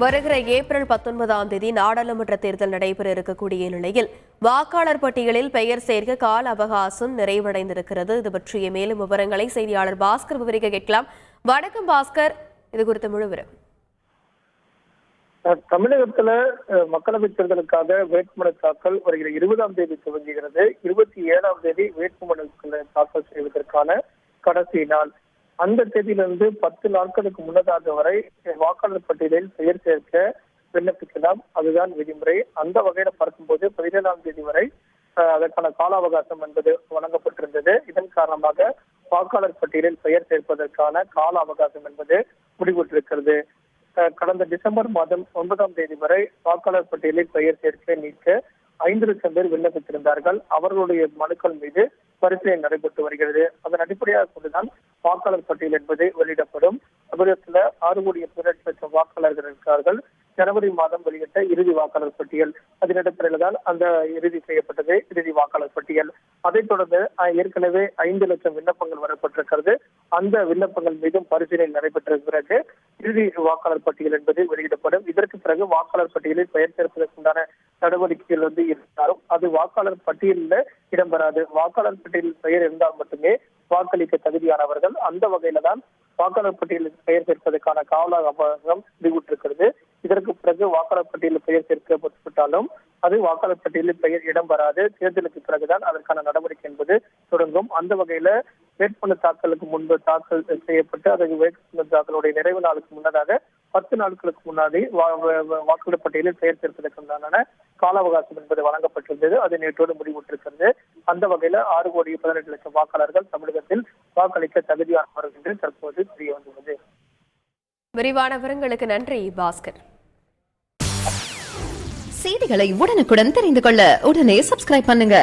வருகிற ஏப்ரல் பத்தொன்பதாம் தேதி நாடாளுமன்ற தேர்தல் நடைபெற இருக்கக்கூடிய நிலையில் வாக்காளர் பட்டியலில் பெயர் சேர்க்க கால அவகாசம் நிறைவடைந்திருக்கிறது. இது பற்றிய மேலும் விவரங்களை செய்தியாளர் பாஸ்கர் விவரிக்க கேட்கலாம். வணக்கம் பாஸ்கர். இது குறித்த முழுவரும் அஹ் தமிழகத்துல மக்களவை தேர்தலுக்காக வேட்புமனு தாக்கல் வருகிற இருபதாம் தேதி துவங்குகிறது. இருபத்தி ஏழாம் தேதி வேட்புமனுக்களை தாக்கல் செய்வதற்கான கடைசி நாள். அந்த தேதியிலிருந்து பத்து நாட்களுக்கு முன்னதாக வரை வாக்காளர் பட்டியலில் பெயர் சேர்க்க விண்ணப்பிக்கலாம். அதுதான் விதிமுறை. அந்த வகையில பார்க்கும்போது பதினேழாம் தேதி வரை அதற்கான கால அவகாசம் என்பது வழங்கப்பட்டிருந்தது. இதன் காரணமாக வாக்காளர் பட்டியலில் பெயர் சேர்ப்பதற்கான கால அவகாசம் என்பது முடிவுற்றிருக்கிறது. அஹ் கடந்த டிசம்பர் மாதம் ஒன்பதாம் தேதி வரை வாக்காளர் பட்டியலில் பெயர் சேர்க்க நீக்க ஐந்து லட்சம் பேர் விண்ணப்பித்திருந்தார்கள். அவர்களுடைய மனுக்கள் மீது பரிசீலனை நடைபெற்று வருகிறது. அதன் அடிப்படையாக கொண்டுதான் வாக்காளர் பட்டியல் என்பது வெளியிடப்படும். தமிழகத்துல ஆறு கோடி பதினெட்டு லட்சம் வாக்காளர்கள் இருக்கிறார்கள். ஜனவரி மாதம் வெளியிட்ட இறுதி வாக்காளர் பட்டியல். அதன் அடிப்படையில் தான் அந்த இறுதி செய்யப்பட்டது இறுதி வாக்காளர் பட்டியல். அதைத் தொடர்ந்து அஹ், ஏற்கனவே ஐந்து லட்சம் விண்ணப்பங்கள் வரப்பட்டிருக்கிறது. அந்த விண்ணப்பங்கள் மீதும் பரிசீலனை நடைபெற்ற பிறகு இறுதி வாக்காளர் பட்டியல் என்பது வெளியிடப்படும். இதற்கு பிறகு வாக்காளர் பட்டியலில் பெயர் சேர்ப்பதற்குண்டான நடவடிக்கைகள் வந்து இருந்தாலும் அது வாக்காளர் பட்டியலில் இடம்பெறாது. வாக்காளர் பட்டியலில் பெயர் இருந்தால் மட்டுமே வாக்களிக்க தகுதியானவர்கள் அந்த வகையில தான் வாக்காளர் பட்டியலில் பெயர் சேர்ப்பதற்கான கால அவகாசம் முடிவுற்றிருக்கிறது இதற்கு பிறகு வாக்காளர் பட்டியலில் பெயர் சேர்க்கப்பட்டுவிட்டாலும் அது வாக்காளர் பட்டியலில் பெயர் இடம்பெறாது. தேர்தலுக்கு பிறகுதான் அதற்கான நடவடிக்கை என்பது தொடங்கும். அந்த வகையில வேட்புமனு தாக்கலுக்கு முன்பு தாக்கல் செய்யப்பட்டு அதற்கு வேட்புமனு தாக்கலுடைய நிறைவு நாளுக்கு முன்னதாக பத்து நாட்களுக்கு முன்னாடி வாக்காளர் பட்டியலில் பெயர் சேர்ப்பதற்குண்டான கால அவகாசம் என்பது வழங்கப்பட்டிருந்தது. அது நேற்றோடு முடிவுற்றிருக்கிறது. அந்த வகையில ஆறு கோடி பதினெட்டு லட்சம் வாக்காளர்கள் தமிழகத்தில் வாக்களிக்க தகுதியானவர்கள் என்று தற்போது தெரிய வந்துள்ளது. விரிவான விவரங்களுக்கு நன்றி பாஸ்கர். செய்திகளை உடனுக்குடன் தெரிந்து கொள்ள உடனே சப்ஸ்கிரைப் பண்ணுங்க.